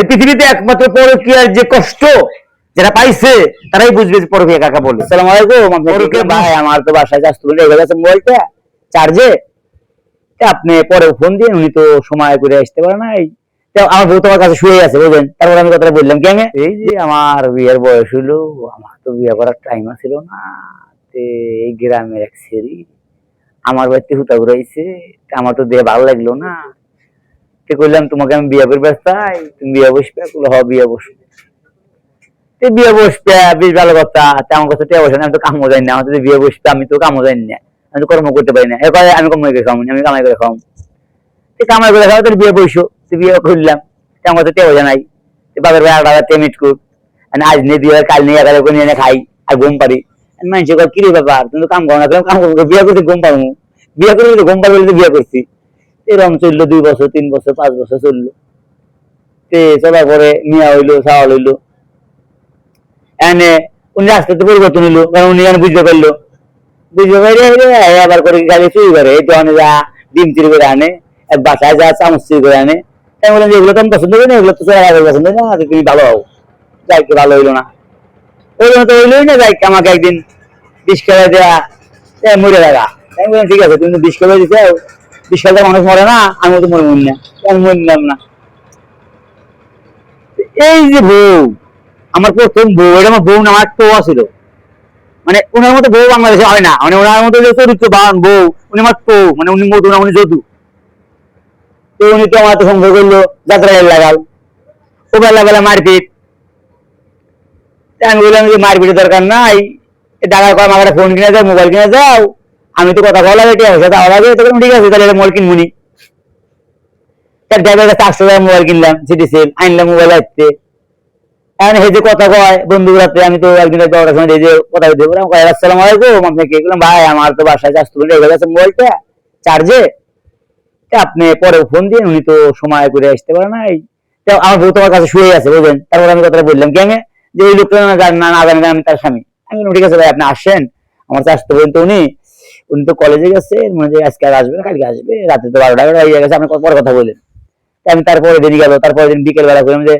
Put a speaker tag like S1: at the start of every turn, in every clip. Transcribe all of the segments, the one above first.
S1: এই পৃথিবীতে একমাত্র পরকীয়ার যে কষ্ট যারা পাইছে তারাই বুঝবে যে পরকীয়া কাকা বলে। সালাম আলাইকুম পরকীয়া ভাই আমার তো বাসায় চাষ তুলে রেখে গেছে মোবাইলটা চার্জে। আপনি পরে ফোন দিয়ে উনি তো সময় করে আসতে পারে নাই আমার বউ তোমার কাছে শুয়ে আছে বুঝলেন? তারপর আমি কথাটা বললাম কেন এই যে আমার বিয়ের বয়স হইল আমার তো বিয়ে করার টাইম ছিল না। এই গ্রামের এক সেরি আমার বাড়িতে হুতা ঘুরাইছে আমার তো দিয়ে ভালো লাগল না। তে কইলাম তোমাকে আমি বিয়ে করবে চাই, তুমি বিয়ে বসবে? বলে হ, বিয়ে বসবে। তে বিয়ে বসবে, বেশ ভালো কথা। তে আমার কাছে টেয়া বসে না, আমি তো কামও যাই না। আমার বিয়ে বসবে, আমি তো কামও যাই না। আমি তো কর্ম করতে পারি না। এরপরে আমি কর্ম করে খাম, আমি কামাই করে খাম। তুই কামাই করে খাওয়া তোর বিয়ে বইসো তুই বিয়ে করলাম। তুই আমার তো টেও জানাই তুই বাবার ভাই আলাদা পেমেন্ট কর আর আজ নিয়ে দিয়ে কাল নিয়ে এগারো করে নিয়ে খাই, আর ঘুম পারি মানুষের কয় কিরে ব্যাপার? তুমি তো কাম করো না কাম করব বিয়ে করতে ঘুম পাবো বিয়ে করে তো ঘুম পাবো তো বিয়ে করছি। এরকম চলল দুই বছর তিন বছর পাঁচ বছর চলল। তে চলার পরে মিয়া হইল সাওয়াল হইল। এনে উনি রাস্তাতে পরিবর্তন হইল কারণ উনি এনে বুঝতে পারল। বুঝতে পারে আবার করে গাড়ি চুরি করে এই তো অনেক যা ডিম চুরি করে আনে বাসায় যা চামচ চুরি করে আনে। আমি বললাম যে এগুলো তো আমি পছন্দ করি না এগুলো তো আগে পছন্দ না তো তুমি ভালো হও। যাই ভালো হইল না। ওই জন্য তো হইলোই না যাই আমাকে একদিন বিষ খেলা দেওয়া এ, মরে লাগা আমি বললাম ঠিক আছে তুমি বিষ খেলা দিতে খেলা মানুষ মরে না, আমি তো মরে না, আমি মরলাম না। এই যে বউ, আমার প্রথম বউ, এটা আমার বউ না, আমার টোয়া ছিল। মানে ওনার মতো বউ বাংলাদেশে হয় না মানে ওনার মতো যে চরিত্রবান বউ, উনি আমার তো মানে উনি মধু না, উনি যদু। তো উনি তো আমার তো সংসার করল যাত্রা গাড়ি লাগাল ও বেলা বেলা মারপিট। তা আমি বললাম যে মারপিটের দরকার নাই টাকা কম আমার ফোন কিনে যাও মোবাইল কিনে দাও। আমি তো কথা বলা বেটি আছে দাও লাগে তখন ঠিক আছে, তাহলে মোবাইল কিনবুনি তার ড্রাইভার কাছে আটশো টাকা মোবাইল কিনলাম সিটি সেল আনলাম মোবাইল আসতে। এখন এই যে কথা কয়, বন্ধু রাতে আমি তো একদিন ওটার সময় এই যে কথা বলতে বললাম, কয়, আসসালামু আলাইকুম আপনাকে বললাম, ভাই, আমার তো বাসায় চাষ তুলে রেখে গেছে মোবাইলটা চার্জে আপনি পরে ফোন দিন উনি তো সময় করে আসতে পারে না তো আমার বউ তোমার কাছে শুয়ে আছে, বুঝলেন? তারপর আমি কথাটা বললাম কেন যে এই লোকটা না জান- না জানি আমি তার স্বামী। আমি ঠিক আছে ভাই, আপনি আসেন, আমার চাষ তো উনি। উনি তো কলেজে গেছে, মনে আজকে আর আসবে না, কালকে আসবে, রাতে তো বারোটা এগারোটা হয়ে গেছে, আপনি পরে কথা বললেন? আমি তারপরে দিন গেল তারপরে দিন বিকেল বেলা করলাম যে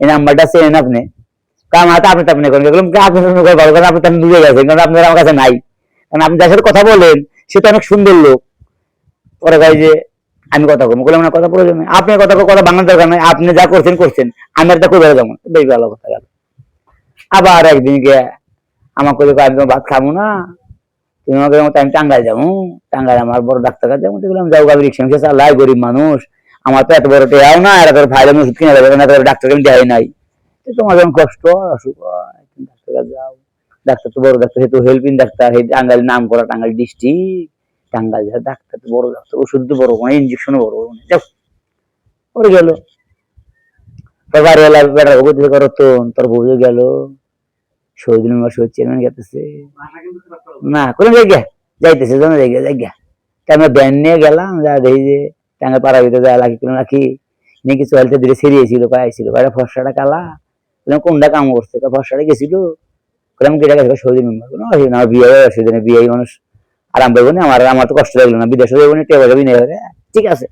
S1: এই নাম্বারটা চেনেন আপনি? কারণ হয়তো আপনি তো আপনি করেন কি আপনি করে ভালো কারণ আপনি আমি বুঝে গেছেন কারণ আপনার আমার কাছে নাই। কারণ আপনি যার সাথে কথা বলেন, সে তো অনেক সুন্দর লোক। পরে ভাই যে, আমি কথা বলব। বললাম, না, কথা প্রয়োজন নেই আপনি কথা কথা বাংলার দরকার নাই, আপনি যা করছেন করছেন। আমি আর তা করে যেমন বেশ ভালো কথা গেল। আবার একদিন গিয়ে আমাকে দেখো আমি ভাত খাব না। তুমি মতো আমি টাঙ্গাই যাব টাঙ্গাই আমার বড় ডাক্তার কাছে দেখলাম যাও গাড়ি রিক্সা মিক্সা চালাই গরিব মানুষ। আমার তো এত বড় টেয়াও না এত বড় ফাইলের ওষুধ কিনে দেবে না ডাক্তার আমি দেয় নাই। তোমার যখন কষ্ট অসুখ ডাক্তার কাছে যাও। ডাক্তার তো বড় ডাক্তার, সে তো হেল্পিং ডাক্তার সেই টাঙ্গাইল নাম করা টাঙ্গাইল ডিস্ট্রিক্ট টাঙ্গাইল যা ডাক্তার তো বড় ডাক্তার, ওষুধ তো বড় ইঞ্জেকশনও বড় যাও গেল। তোর বেটার করো তোর বউ গেল। শহীদুল মেম্বার শহীদ চেয়ারম্যান গেতেছে না কোনো জায়গা যাইতেছে জানো জায়গা জায়গা তা আমরা ব্যান নিয়ে গেলাম যা দেখি যে টাঙ্গা পাড়া ভিতরে যা কোনো নিয়ে কিছু হেলতে দিলে সেরিয়েছিল ফর্সাটা কালা। বললাম কোনটা কাম করছে? ফর্সাটা গেছিল। বললাম কেটা গেছে শহীদুল কোনো না আমার বিয়ে অসুবিধা নেই বিয়ে মানুষ আরাম পাইব না আমার আমার তো কষ্ট লাগল না বিদেশে যাব না টেবা যাবি না। ঠিক আছে।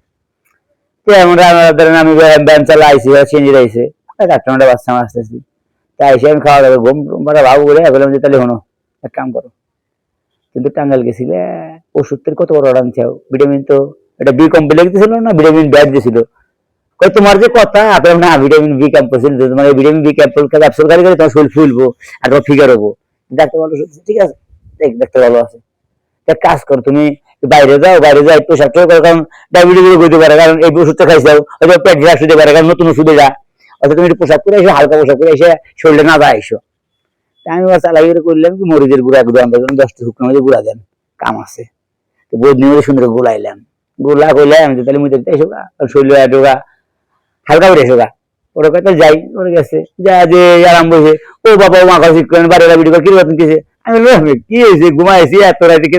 S1: তো রান্না ধরেন আমি ব্যায়াম চালা আইসি চেঞ্জ আইসে চারটা বাচ্চা আমার আসতেছি। তাই এসে আমি খাওয়া দাওয়া ঘুম টুম পাড়া ভাবু বলে বললাম যে তাহলে হনো এক কাম করো। কিন্তু টাঙ্গাল গেছিলে ওষুধের কত বড় অর্ডার চাও ভিটামিন তো, এটা বি কমপ্লেক্স দিছিল না, ভিটামিন ব্যাড দিছিল? কই তোমার যে কথা আপনার না, ভিটামিন বি ক্যাম্পল ছিল তোমার ভিটামিন বি ক্যাম্পল ক্যাপসুল খালি করে তোমার শরীর ফুলবো, আর তোমার ফিগার হব। ডাক্তার ভালো ঠিক আছে, দেখ, ডাক্তার ভালো আছে। কাজ করো, তুমি বাইরে যাও বাইরে যাও, একটু সাথে করো, কারণ ডায়াবেটিস রোগ পারে, কারণ এই ওষুধটা খাইছাও হয়তো পেট গ্যাস হতে পারে, কারণ নতুন ওষুধ এটা। অর্থাৎ তুমি একটু পোশাক করে এসে হালকা পোশাক করে এসে শরীরে না যায় এসো আমি আবার চালাই করে করলাম কি? মরিচের গুঁড়া একদম আমরা যখন দশটা শুকনো মরিচের গুঁড়া দেন, কাম আছে। তো বোধ নিয়ে সুন্দর গুলাইলাম। গুলা কইলাম যে তাহলে মুই এসো গা শরীরে একটু গা, হালকা করে এসো গা। ওরা কয় যাই। ওরা গেছে, যা যে আরাম বসে ও বাবা, ও মাখা শিখ করেন বাড়ি ভিডিও কি রকম কিছু আমি বললাম কি হয়েছে? ঘুমাইছি, এত রাতে কে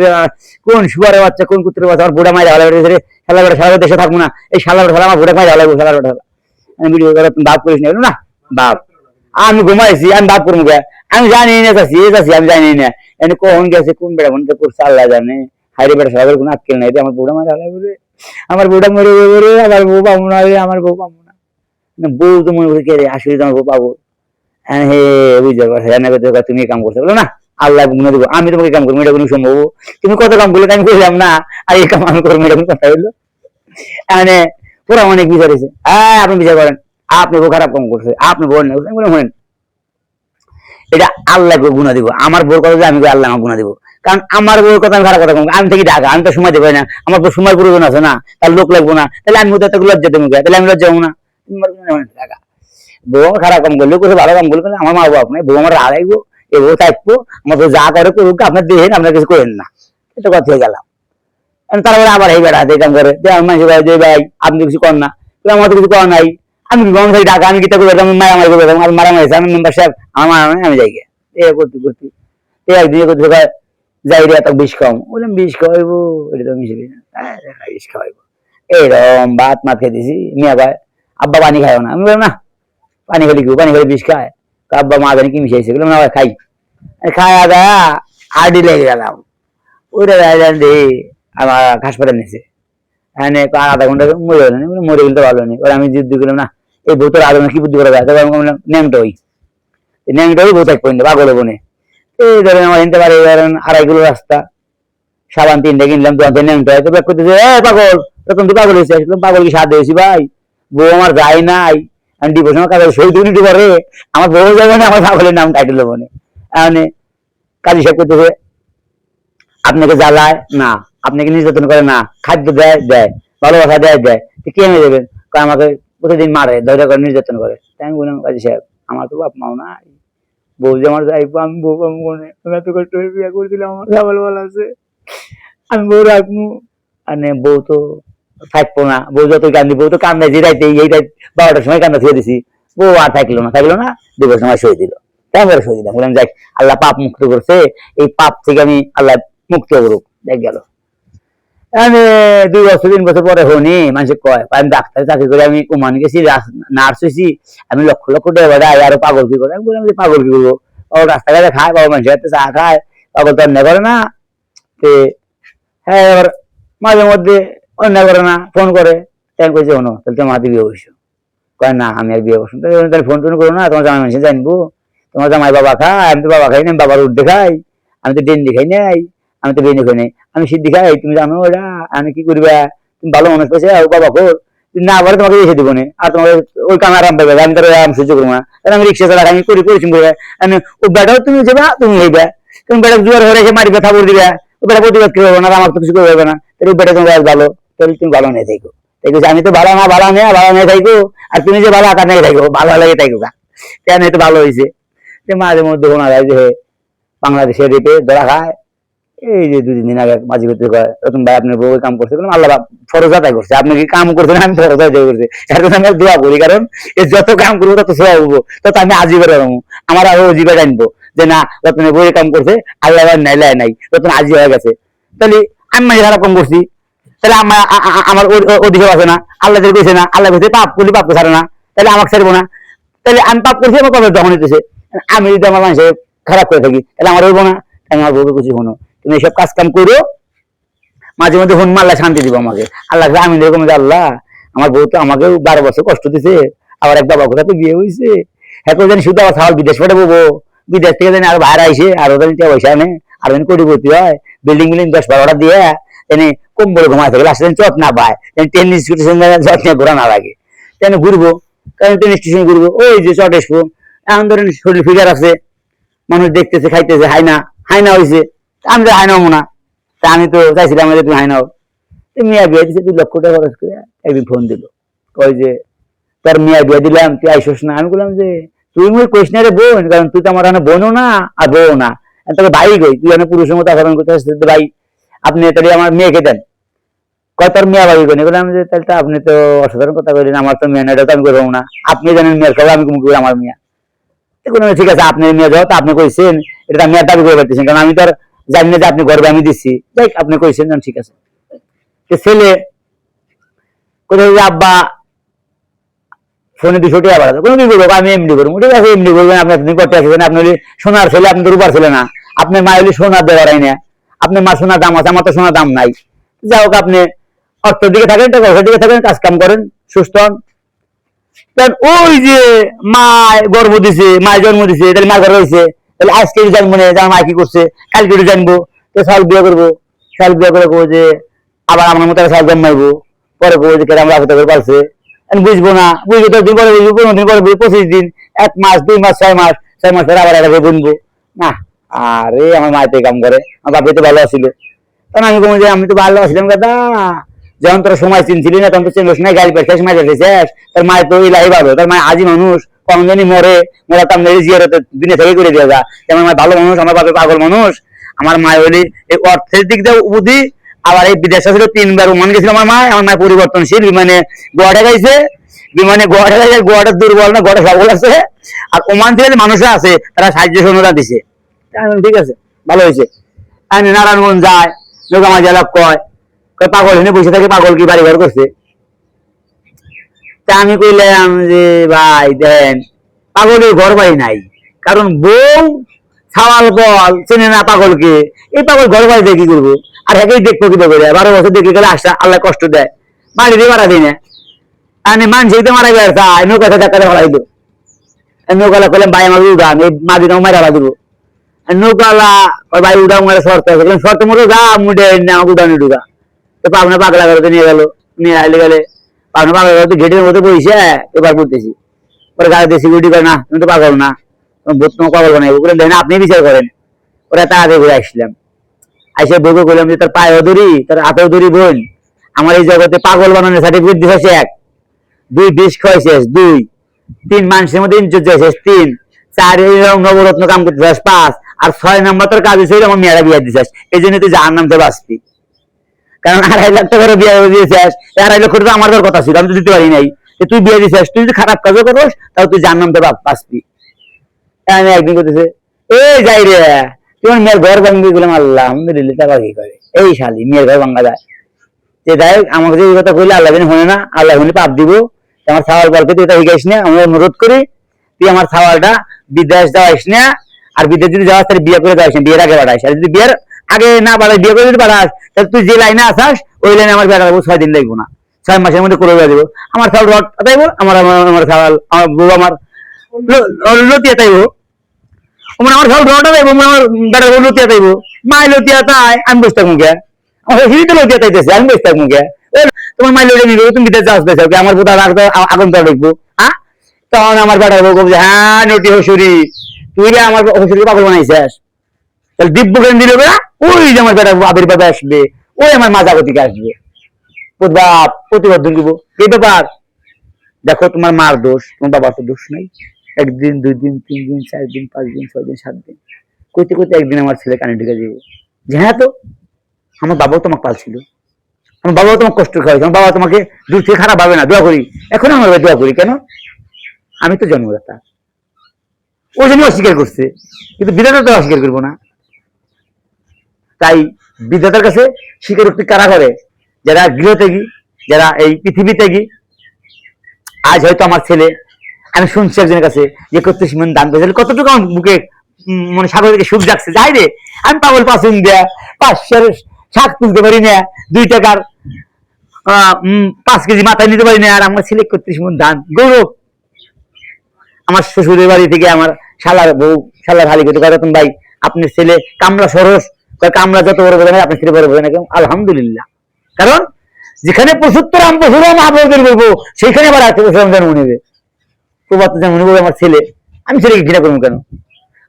S1: কোন শুয়ারের বাচ্চা, কোন কুত্রের বাচ্চা আমার বুড়া মায়ের হালা বেড়ে খেলা বেড়ে সারা দেশে থাকব না। এই শালা বেড়ে আমার বুড়া মায়ের হালা শালা বেড়ে ভিডিও করে বাপ করিস না। না? বাপ আমি ঘুমাইছি আমি বাপ করব আমি জানি না চাষি এ আমি জানি না। এনে কখন গেছে কোন বেড়া মনে করছে আল্লাহ জানে? হাইরে বেড়া সারা কোনো আটকেল নাই আমার বুড়া মায়ের হালা বলে আমার বুড়া মরে রে আমার বউ পাবো না আমার বউ পাবো না। না, বউ তো মনে করি আসলে তো বউ পাবো। হ্যাঁ হে বুঝতে পারছি। করতে তুমি কাম করছ? বলো না আল্লাহ গুণ দেবো। আমি তোমাকে কাম করব এটা কোনো সম্ভব? তুমি কত কাম করলে আমি করলাম না? আর এই কাম আমি করব এটা কোনো কথা হইল? মানে পুরো অনেক বিচার হয়েছে হ্যাঁ আপনি বিচার করেন। আপনি বউ খারাপ কাম করছে। আপনি না শোনেন এটা আল্লাহকে গুণা দিব। আমার বউর কথা আমি আল্লাহ আমার গুণা দিব। কারণ আমার বউর কথা আমি খারাপ কথা কম আমি থেকে ঢাকা, আমি তো সময় দেবো না। আমার বউ সময় প্রয়োজন আছে না। তার লোক লাগবো না। তাহলে আমি থেকে লজ্জা দেবো তাহলে আমি লজ্জা না। তোমার ঢাকা। বউ আমার খারাপ কাম করলে করে ভালো কাম করলে আমার মা বাবা নাই। বউ আমার আড়াইবো এ বউ থাকব, আমার বউ যা করে করুক, আপনার দেখেন আপনার কিছু করেন না। এটা কথা গেলাম। তারপরে আবার এই বেড়া এই কাম করে। যে আমার মানুষ যে ভাই আপনি কিছু করেন না। আমার তো কিছু করার নাই। আমি গম থেকে টাকা আমি কিতা করে মারামারি করে আমি মারামারি আমি মেম্বার সাহেব আমার মারামারি আমি যাই। এ করতে করতে। এ একদিন করতে কয়, যাই রে এত বিষ খাওয়াম। বললাম বিষ খাওয়াইবো এটা তো মিশবি না। বিষ খাওয়াইবো। এইরকম ভাত মাত খেয়ে দিছি মিয়া ভাই আব্বা পানি খায় না। আমি বললাম না পানি খেলে কি পানি খেলে বিষ খায়। আব্বা মা জানি কি মিশাইছে। বললাম না খাই। খায় আদা আডি লেগে গেলাম। যাই দে আমার হাসপাতাল নিছে। এখানে আধা ঘণ্টা মরে গেল মরে গেলে তো ভালো নেই এবার আমি জিদ্দি করলাম না, এই ভূতের আধা ঘণ্টা কি বুদ্ধি করা যায়? আমি বললাম, ন্যাংটা ওই। ন্যাংটা ওই ভূত এক পয়েন্ট পাগল বনে এই ধরেন আমার হিনতে পারে ধরেন আড়াই কিলো রাস্তা। সাবান তিনটা কিনলাম থেকে ন্যাংটা। তো ব্যাক করতেছে, এ, পাগল তখন তুই পাগল হয়েছে। পাগল কি সাথ হয়েছি ভাই? বউ আমার যায় নাই। আমি ডিভোর্সের কাগজ সই তুই নিতে পারে আমার বউ যাবে না, আমার পাগলের নাম টাইটেল বনে মানে কাজী সাহেব করতেছে আপনাকে জ্বালায় না। আপনাকে নির্যাতন করে না, খাদ্য দেয় দেয়, ভালোবাসা দেয় দেয়। কে এনে দেবেন আমাকে প্রতিদিন মারে দরজা করে নির্যাতন করে। তাই আমি বললাম, কাজী সাহেব, আমার তো বাপ মাও নাই। বউ যে আমার যাইবো আমি বউ পাবো মনে আমি এত কষ্ট হয়ে বিয়ে করেছিলাম আমার সাবাল বল আছে। আমি বউ রাখব। আর বউ তো থাকব না। বউ যত কান্দি, বউ তো কান্দায় যে রাইতে এই রাইত বারোটার সময় কান্দা ছুঁয়ে দিছি। বউ আর থাকল না থাকল না দুপুরের সময় সই দিল। তাই আমি সই দিলাম। বললাম, যাক, আল্লাহ পাপ মুক্ত করছে। এই পাপ থেকে আমি আল্লাহ মুক্ত করুক। দেখ গেল। আমি দুই বছর, তিন বছর পরে হনি মানুষ কয় আমি ডাক্তার চাকরি করে, আমি কুমান গেছি নার্স হয়েছি, আমি লক্ষ লক্ষ টাকা বাড়াই আরও পাগল কি করে আমি পাগল কি করব ও রাস্তাঘাটে খায়, বাবা মানুষের হাতে চা খায় পাগল তো অন্যায় করে না, তে হ্যাঁ এবার মাঝে মধ্যে অন্যায় করে না ফোন করে তাই কইছে হনো তাহলে তোমার হাতে বিয়ে বসো কয়, না, আমি আর বিয়ে বসুন তাহলে ফোন টোন করো না, তোমার জামাই মানুষে জানব। তোমার জামাই বাবা খায়, আমি তো বাবা খাই না বাবার উঠতে খাই, আমি তো ডেন্ডি খাই নাই। আমি তো বেনি খাই আমি সিদ্ধি খাই তুমি জানো ওটা আমি কি করবা? তুমি ভালো মানুষ পেয়েছে ও বাবা কর না পারে, তোমাকে এসে দিব না। আর তোমাকে ওই কাম আরাম পাবে আমি তার আরাম সহ্য করব না। আমি রিক্সা চালা আমি করি পরিশ্রম করবে আমি, ও বেটাও তুমি যাবা তুমি হইবা তুমি বেটা জোয়ার হয়ে এসে মারি ব্যথা করে দিবা। ও বেটা প্রতিবাদ করবে না? আর আমার তো কিছু করবে না। তাহলে ও বেটা তোমার ভালো। তাহলে তুমি ভালো নেই থাকো। দেখো আমি তো ভালো না, ভালো নেই ভালো নেই থাকো। আর তুমি যে ভালো, আকার নেই থাকো, ভালো লাগে থাকো গা। কেন তো ভালো হয়েছে মাঝে মধ্যে যায় যে বাংলাদেশের রেপে ধরা খায়। এই যে দুদিন দিন আগে মাঝে করতে কয় রতন ভাই আপনার বউ কাম করছে। আল্লাহ ফরজ আদায় করছে। আপনি কি কাম করছেন? আমি ফরজ আদায় করছি। এর জন্য আমি দোয়া করি, কারণ এ যত কাম করব, তত সেবা হব তত আমি আজিবে রাখব আমার আরও অজিবে জানব যে না রতনের বই কাম করছে, আল্লাহ নাই, লাই নাই। রতন আজি হয়ে গেছে। তাহলে আমি মাঝে খারাপ কাম করছি। তাহলে আমার আমার অধিকার আছে না? আল্লাহ যদি কইছে না, আল্লাহ কইছে পাপ করলে পাপ ছাড়ে না। তাহলে আমাকে ছাড়বো না। তাহলে আমি পাপ করছি, আমার পাপের দখল নিতেছে আমি যদি আমার মানুষের খারাপ করে থাকি, তাহলে আমার হইবো না। তাই আমার বউকে কিছু হনো তুমি এসব কাজ কাম করো। মাঝে মধ্যে হন আল্লাহ শান্তি দিব আমাকে। আল্লাহ আমি দেখো আল্লাহ, আমার বউ তো আমাকে বারো বছর কষ্ট দিছে, আবার এক বাবা কোথাতে বিয়ে হয়েছে হ্যাঁ জানি শুধু আবার সাল বিদেশ পাঠাবো বউ। বিদেশ থেকে জানি আর বাইরে আইসে, আরও জানি টাকা পয়সা আনে, আর জানি কোটিপতি হয়। বিল্ডিং বিল্ডিং দশ বারোটা দিয়ে এনে কম বড় ঘুমায় থাকে লাস্টে চট না পায় টেনিস স্টেশন চট নিয়ে ঘোরা না লাগে। কেন ঘুরবো, কারণ টেনিস স্টেশন ঘুরবো, ওই যে চট এসবো। এখন ধরেন শরীর ফিগার আছে, মানুষ দেখতেছে, খাইতেছে, হাইনা হাইনা হয়েছে আমি তো হব না। তা আমি তো চাইছিলাম যে তুমি হাইনাও তো মিয়া বিয়ে দিছে, দুই লক্ষ টাকা খরচ করে একদিন ফোন দিল। কই যে, তোর মিয়া বিয়ে দিলাম, তুই আইসস না? আমি বললাম যে, তুই মুই কইস না রে বোন, কারণ তুই তো আমার এখানে বোনও না আর বউ না। তোকে ভাই গই তুই এখানে পুরুষের মতো আচরণ করতে আসছিস ভাই। আপনি তাহলে আমার মেয়েকে দেন। কয়, তোর মেয়া ভাবি কই? বললাম যে, তাহলে আপনি তো অসাধারণ কথা কইলেন, আমার তো মেয়ে না তো আমি করব না। আপনি জানেন মেয়ের সবাই আমি কুমুক আমার মেয়া। ঠিক আছে, আপনি মেয়ে যাও, তো আপনি কইছেন, এটা আমি দাবি করে পারতেছেন কারণ আমি তো জানি না যে আপনি গর্বে আমি দিচ্ছি দেখ আপনি কইছেন ঠিক আছে। ছেলে, কোথায় আব্বা, ফোনে দুশো টাকা বাড়াতো। কোনো কি করব আমি এমনি করব। ঠিক আছে এমনি করবেন আপনি আপনি করতে আসবেন আপনি হলে সোনার ছেলে, আপনি তো রূপার ছেলে না। আপনি মা হলে সোনার দেওয়ার না। আপনি মা সোনার দাম আছে, আমার তো সোনার দাম নাই। যাই হোক, আপনি অর্থের দিকে থাকেন, টাকা পয়সার দিকে থাকেন, কাজ কাম করেন, সুস্থ হন। কারণ ওই যে মায় গর্ভ দিছে মায় জন্ম দিছে, তাহলে মা গর্ভ হয়েছে তাহলে আজকে জানব না যে আমার কি করছে? কালকে জানব। তো সাল বিয়ে করব। সাল বিয়ে করে কবো যে আবার আমার মতো সাল জন্মাইবো। পরে কবো যে কেরাম রাখতে করে পারছে। আমি বুঝব না। বুঝব দশ দিন পরে বুঝব, পনেরো দিন পরে বুঝব, পঁচিশ দিন, এক মাস, দুই মাস, ছয় মাস ছয় মাস পরে আবার একটা বুনবো। না, আরে আমার মায়েতে কাম করে। আমার বাপে তো ভালো আছিল। তখন আমি কমে যে আমি তো ভালো আছিলাম কথা যখন তোর সময় চিনছিলি না, তখন তো চিনলিস না গাড়ি পেয়েছিস মাঝে পেয়েছিস তোর মায়ের তো ইলাই ভালো। তোর মায়ের আজি মানুষ। কম জানি মরে, মরা তার মেরে জিয়ারতে দিনে থেকে করে দিয়ে যা। আমার ভালো মানুষ, আমার বাপে পাগল মানুষ, আমার মায়ের হলি এই অর্থের দিক দিয়ে বুদ্ধি আবার এই বিদেশে ছিল তিনবার ওমান গেছিল আমার মা আমার মায়ের পরিবর্তনশীল, বিমানে গোয়াটা গাইছে, বিমানে গোয়াটা গাইছে, গোয়াটা দুর্বল না, গোয়াটা সবল আছে। আর ওমান থেকে মানুষরা আছে, তারা সাহায্য সৈন্যতা দিছে। ঠিক আছে, ভালো হয়েছে। আমি নারায়ণগঞ্জ যায় লোক আমার জেলা কয় পাগল এনে বসে থাকে, পাগল কি বাড়ি ঘর করছে? তা আমি কইলাম যে, ভাই, দেন, পাগলের ঘর বাড়ি নাই। কারণ বউ ছাওয়াল বল চেনে না পাগলকে। এই পাগল ঘর বাড়িতে কি করব? আর একেই দেখব কি করে বারো বছর দেখে গেলে আসা আল্লাহ কষ্ট দেয়। বাড়ি দিয়ে মারা দিই না। আমি মানছি তো মারা গেছে নৌকা ধাক্কা মারা দিল নৌকালা করলাম ভাই, আমার উড়ান এই মাদিনাও মারা দিব। নৌকালা ওর ভাই উড়া মারা শর্ত শর্ত মতো যা মুডে না উড়ানি ঢুকা। তো পাবনা পাগলা করে নিয়ে গেল। নিয়ে আইলে গেলে গেটের মধ্যে বসে এবার বলতেছি পরে গাড়ি দিয়ে সিকিউরিটি করে না তুমি তো পাগল না। তুমি তোমার পাগল আপনি বিচার করেন। ওরা তাড়াতাড়ি ঘুরে আসলাম আইসে বউকে বললাম যে, তার পায়েও ধরি তার হাতেও ধরি বোন। আমার এই জগতে পাগল বানানোর সার্টিফিকেট দিয়েছে এক। দুই বিষ খয় শেষ, দুই। তিন মানুষের মধ্যে ইনচুর শেষ, তিন। চার, এই রকম নবরত্ন কাম করতে পাঁচ। আর ছয় নম্বর তোর কাজ হয়েছিল আমার মেয়েরা বিয়ে দিছিস এই জন্য তুই জাহার নামতে বাঁচবি। কারণ আড়াই লাখ টাকার বিয়ে দিয়েছিস এই আড়াই লক্ষ টাকা আমার কথা ছিল, আমি তো দিতে পারি নাই। তুই বিয়ে দিছিস, তুই যদি খারাপ কাজও করিস, তাহলে তুই জাহার নামতে বা- বাঁচবি। আমি একদিন করতেছে এই যাই রে তোমার মেয়ের ঘর ভাঙবি বললাম আল্লাহ আলহামদুলিল্লাহ টাকা কি করে? এই শালি, মেয়ের ঘর ভাঙা যায়। যে যাই আমাকে এই কথা কইলে আল্লাহ জানি হয় না, আল্লাহ হলে পাপ দিব। আমার ছাওয়াল বলকে তুই এটা শিখাইস না, আমি অনুরোধ করি, তুই আমার ছাওয়ালটা বিদেশ যাওয়াইস না, আর বিদেশ যদি যাওয়াস, তাহলে বিয়ে করে না, বিয়ের আগে বাড়াইস আর যদি বিয়ের আগে না বাড়াই বিয়ে করে যদি বাড়াস, তাহলে তুই যে লাইনে আসাস ওই লাইনে আমার বেড়া দেবো ছয় দিন লাগবো না। ছয় মাসের মধ্যে করে দেবো। আমার ছাওয়াল রড তাইব আমার আমার- ছাওয়াল আমার বউ আমার লতিয়া তাইব আমার আমার ছাওয়াল রড তাইব আমার বেড়া বউ লতিয়া তাইব মাই লতিয়া তাই আমি বসে থাকব কে আমার হিরিতে লতিয়া তাইতেছে আমি বসে থাকব কে তোমার মাই লড়ে নিবে, তুমি বিদেশ বেসাও কি আমার রাখতো আগুন তো দেখব হ্যাঁ তখন আমার বেটা বউ হ্যাঁ হসুরি। তুই আমার হসুরি পাগল বানাইছিস। তাহলে দিব্য কেন দিল বেড়া? ওই যে আমার বেটা বাবির বাবা আসবে, ওই আমার মাজাগতিকে আসবে। বাপ প্রতিবদ্ধ দিব এই ব্যাপার। দেখো, তোমার মার দোষ, তোমার বাবার তো দোষ নাই। একদিন দুই দিন তিন দিন চার দিন পাঁচ দিন ছয় দিন সাত দিন কইতে কইতে একদিন আমার ছেলে কানে ঢুকে যাব যে হ্যাঁ তো, আমার বাবাও তোমাকে পালছিল। আমার বাবাও তোমাকে কষ্ট খাওয়াইছে। আমার বাবা তোমাকে দূর থেকে খারাপ ভাবে না, দোয়া করি। এখন আমার দোয়া করি, কেন? আমি তো জন্মদাতা। ও জন্য অস্বীকার করছে, কিন্তু বিধাতা তো অস্বীকার করব না। তাই বিধাতার কাছে স্বীকারোক্তি কারা করে? যারা গৃহত্যাগী যারা এই পৃথিবী ত্যাগী। আজ হয়তো আমার ছেলে, আমি শুনছি একজনের কাছে যে একত্রিশ মন দান করেছে। কতটুকু আমার বুকে মানে সাগর থেকে সুখ যাচ্ছে যাই রে, আমি পাগল পাঁচুন দেয়া পাঁচশোর শাক তুলতে পারি না, দুই টাকার পাঁচ কেজি মাথায় নিতে পারি না, আর আমার ছেলে একত্রিশ মন দান। গৌরব, আমার শ্বশুরের বাড়ি থেকে আমার শালার বউ, শালার হালি করতে ভাই, আপনার ছেলে কামলা সরস কামলা যত বড় বোঝে না আপনার ছেলে বড় বোঝে না কেন? আলহামদুলিল্লাহ। কারণ, যেখানে পঁচাত্তর আম পশুরাম আবরদের বলব সেখানে আবার আত্মীয় পশুরাম জন্ম নেবে। প্রবাদ জন্ম নেবে আমার ছেলে। আমি ছেলেকে ঘৃণা করব কেন?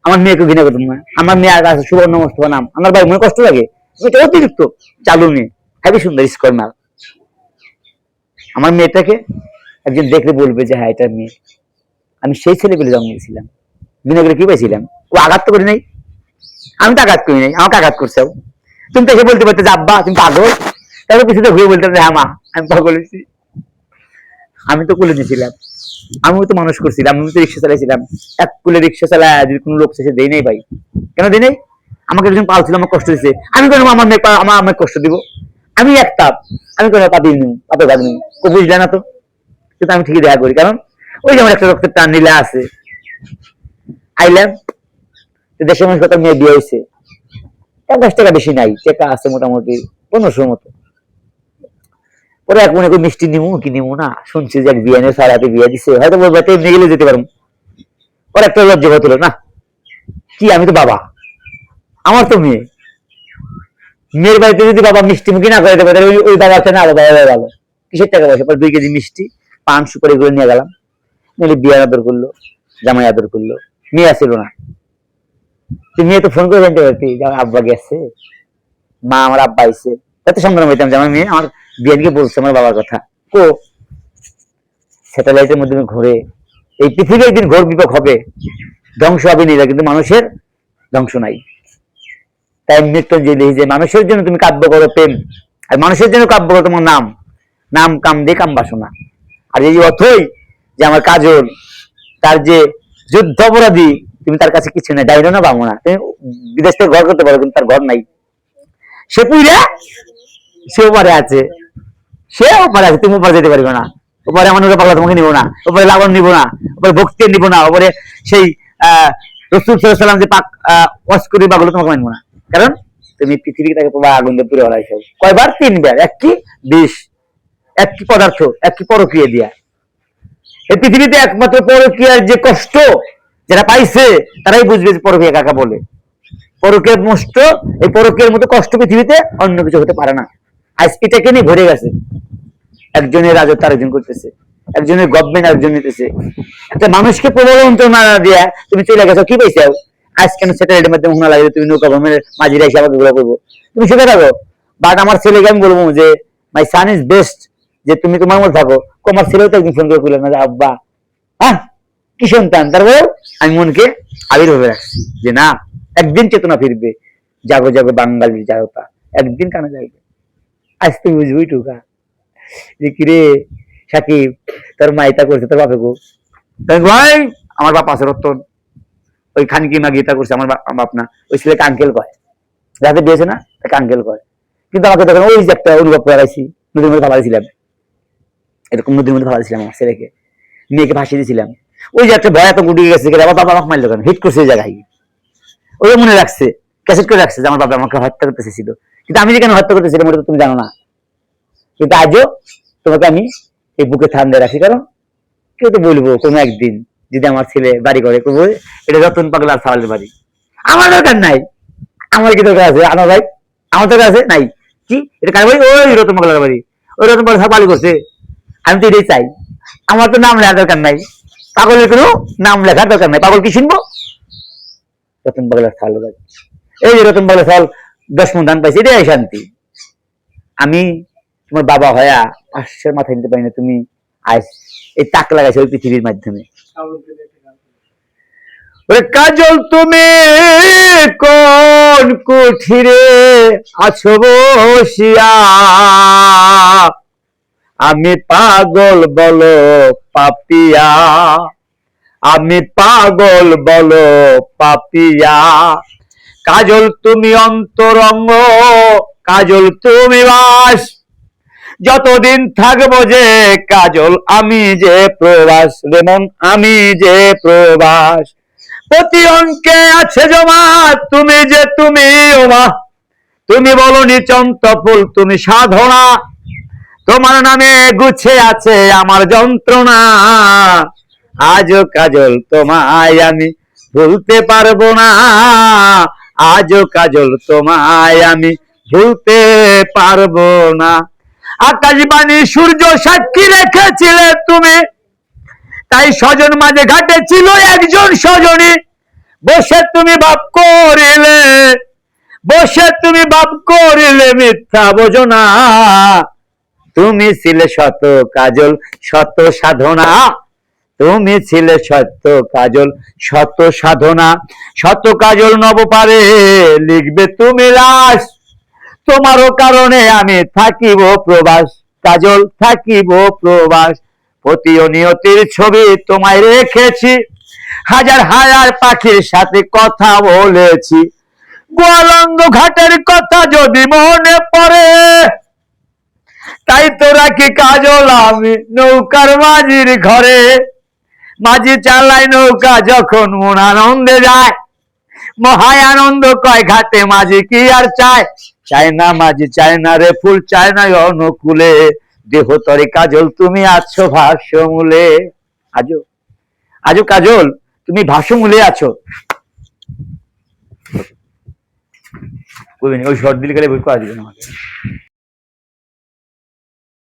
S1: আমার মেয়েকে ঘৃণা করতাম না আমার মেয়ে আছে সুবর্ণ মোস্তফা নাম। আমার ভাই মনে কষ্ট লাগে? এটা অতিরিক্ত চালু মেয়ে। হেবি সুন্দর স্কর্নার আমার মেয়েটাকে একজন দেখলে বলবে যে হ্যাঁ এটা মেয়ে। আমি সেই ছেলে পেলে জন্ম দিয়েছিলাম বিনা করে কি পেয়েছিলাম ও আঘাত তো করি নাই। আমি তো আঘাত করি নাই আমাকে আঘাত করছে তুমি তো এসে বলতে পারতে যে, আব্বা, তুমি পাগল। তারপর কিছুতে ঘুরে বলতে হ্যাঁ মা, আমি পাগল হয়েছি। আমি তো কোলে নিয়েছিলাম আমিও তো মানুষ করছিলাম আমি তো রিক্সা চালাইছিলাম। এক কুলে রিক্সা চালায় যদি কোনো লোক শেষে দেই নাই ভাই, কেন দেই নাই? আমাকে একজন পালছিল আমার কষ্ট দিচ্ছে আমি কেন আমার মেয়ে আমার আমাকে কষ্ট দিব? আমি এক তাপ আমি কেন পাপি নিই, পাপে ভাগ নিই। ও বুঝলে না তো? কিন্তু আমি ঠিকই দেখা করি, কারণ ওই যে আমার একটা রক্তের টান নিলে আছে। আইলাম। দেশের মানুষ কত মেয়ে বিয়ে হয়েছে দশ টাকা বেশি নাই, টাকা আছে মোটামুটি পনেরোশোর মতো। পরে এক মনে করি মিষ্টি নিমু, কি নিমু না, শুনছি যে এক বিয়ে নিয়ে সার হাতে বিয়ে দিছে, হয়তো বলব এমনি গেলে যেতে পারব ওর একটা লজ্জা হতো না, কি, আমি তো বাবা, আমার তো মেয়ে। মেয়ের বাড়িতে যদি বাবা মিষ্টি মুখি না করে দেবে, তাহলে ওই- বাবার না আলাদা আলাদা গেল। কিসের টাকা পয়সা? পরে দুই কেজি মিষ্টি, পান, সুপারি এগুলো নিয়ে গেলাম। নইলে বিয়ে আদর করল, জামাই আদর করল। মেয়ে আসছিল না। তুই মেয়ে তো ফোন করে জানতে পারতি যে আমার আব্বা গেছে। মা আমার আব্বা আইছে। এত সংগ্রাম হইতাম যে আমার মেয়ে আমার বিয়ানকে বলছে আমার বাবার কথা। কো? স্যাটেলাইটের মাধ্যমে ঘুরে। এই পৃথিবী একদিন ঘোর বিপক হবে। ধ্বংস হবে নিরা কিন্তু মানুষের ধ্বংস নাই। তাই মৃত্যুঞ্জয় যে মানুষের জন্য তুমি কাব্য করো প্রেম, আর মানুষের জন্য কাব্য করো তোমার নাম। নাম কাম দিয়ে কাম বাসনা। আর এই অর্থই যে আমার কাজল, তার যে যুদ্ধ অপরাধী তুমি তার কাছে কিছু নেই ডাইনো না বামো না তুমি বিদেশ থেকে ঘর করতে পারো, কিন্তু তার ঘর নাই। সে পুইরা, সে ওপারে আছে। সে ওপারে আছে, তুমি ওপারে যেতে পারবে না। ওপারে আমার পাগলা তোমাকে নিব না। ওপরে লাবণ নিব না। ওপরে ভক্তি নিব না। ওপরে সেই, আহ, রসুল সাল্লাম যে পাক ওয়াশ করি বাগুলো তোমাকে মানবো না। কারণ তুমি পৃথিবীকে তাকে তোমার আগুন দিয়ে পুড়ে হলাই কয়বার? তিনবার। এক কি? বিষ। এক কি পদার্থ? এক কি পরক্রিয়া দিয়া। এই পৃথিবীতে একমাত্র পরক্রিয়ার যে কষ্ট যারা পাইছে, তারাই বুঝবে যে পরক্রিয়া কাকা বলে। পরকের নষ্ট এই পরকের মতো কষ্ট পৃথিবীতে অন্য কিছু হতে পারে না। আজ এটাকে নিয়ে ভরে গেছে। একজনের রাজত্ব আরেকজন করতেছে। একজনের গভর্নমেন্ট আরেকজন নিতেছে। একটা মানুষকে প্রবঞ্চনা দিয়া তুমি চলে গেছো, কি পাইছো? আজ কেন স্যাটেলাইটের মাধ্যমে হুনা লাগে তুমি নৌকা ভ্রমণের মাঝিরা এসে আমাকে ঘুরে করব? তুমি সুখে থাকো। বাট আমার ছেলেকে আমি বলব যে মাই সান ইজ বেস্ট যে তুমি তোমার মতো থাকো। কো, আমার ছেলেও তো একদিন ফোন করে না আব্বা। হ্যাঁ? কি সন্তান? তারপরে আমি মনকে আবির্ভাবে রাখছি যে না, একদিন চেতনা ফিরবে। জাগো জাগো, বাঙালির জাগতা। একদিন কানে যাইবে। আজ তুই বুঝবি টুকা যে কিরে সাকিব, তোর মাইতা করছে, তোর বাপে গো। ভাই? আমার বাপ আছে রতন। ওই খানকি মা গীতা করছে, আমার বাপ না। ওই ছেলেকে আঙ্কেল কয়। যাতে দিয়েছে না, তাকে আঙ্কেল কয়। কিন্তু আমাকে তখন ওই যে একটা অনুভব করে আইসি নদীর মধ্যে ভাবাইছিলাম এরকম নদীর মধ্যে ভাবাইছিলাম আমার ছেলেকে। মেয়েকে ভাসিয়ে দিয়েছিলাম ওই যে একটা ভয় এত গুটি গেছে আমার বাবা আমাকে মারলো কেন হিট করছে জায়গায়। ওই মনে রাখছে ক্যাসেট করে রাখছে যে আমার বাবা আমাকে হত্যা করতে চেয়েছিল কিন্তু আমি যে কেন হত্যা করতে চেয়েছিলাম তুমি জানো না। কিন্তু আজও তোমাকে আমি এই বুকে থান দিয়ে রাখি, কারণ কেউ তো বলব, কোনো একদিন যদি আমার ছেলে বাড়ি করে করব এটা রতন পাগলা সাওয়ালের বাড়ি। আমার দরকার নাই। আমার কি দরকার আছে? আমার ভাই, আমার দরকার আছে? নাই। কি? এটা কার বাড়ি? ওই রতন পাগলার বাড়ি। ওই রতন পাগলা বাড়ি করছে। আমি তো এটাই চাই। আমার তো নাম লেখার দরকার নাই। পাগলের কোনো নাম লেখার দরকার নাই। পাগল কি শুনব? রতন পাগলার সাল এই যে রতন পাগলার সাল, দশ মন ধান পাইছে, এটাই শান্তি। আমি তোমার বাবা হয়া পাঁচশের মাথায় নিতে পারি না, তুমি আজ এই তাক লাগাইছো ওই পৃথিবীর মাধ্যমে। ওরে কাজল, তুমি কোন কুঠিরে আছো বসিয়া? আমি পাগল বলো পাপিয়া। আমি পাগল বলো পাপিয়া। কাজল তুমি অন্তরঙ্গ, কাজল তুমি বাস। যতদিন থাকব যে কাজল, আমি যে প্রবাস রেমন আমি যে প্রবাস। প্রতি অঙ্কে আছে জমা, তুমি যে তুমি, ওমা। তুমি বলো নিচন্ত ফুল, তুমি সাধনা। তোমার নামে গুছে আছে আমার যন্ত্রণা। আজও কাজল তোমায় আমি ভুলতে পারব না। আজও কাজল তোমায় আমি ভুলতে পারব না। আকাশবাণী সূর্য সাক্ষী রেখেছিলে তুমি। তাই স্বজন মাঝে ঘাটে ছিল একজন স্বজনী বসে তুমি ভাব করিলে, বসে তুমি ভাব করিলে মিথ্যা বোঝো না। তুমি ছিলে শত কাজল শত সাধনা। তুমি ছিলে সত্য কাজল শত সাধনা। শত কাজল নবপারে লিখবে তুমি লাশ। তোমারও কারণে আমি থাকিব প্রবাস। কাজল, থাকিব প্রবাস। প্রতি নিয়তির ছবি তোমায় রেখেছি। হাজার হাজার পাখির সাথে কথা বলেছি। গোয়ালন্দ ঘাটের কথা যদি মনে পড়ে তাই তোরা কি কাজল? আমি নৌকার মাঝির ঘরে। মাঝি চালায় নৌকা যখন মন আনন্দে যায়। মহায় আনন্দ কয় ঘাটে মাঝি কি আর চায়? চায় না মাঝি, চায় না রে ফুল, চায় না অনুকূলে। দেহ তরে কাজল, তুমি আছো ভাষ্যমূলে। আজও আজও কাজল, তুমি ভাষ্যমূলে আছো। ওই শর্ট দিলে গেলে বই করা দিবেন আমাকে।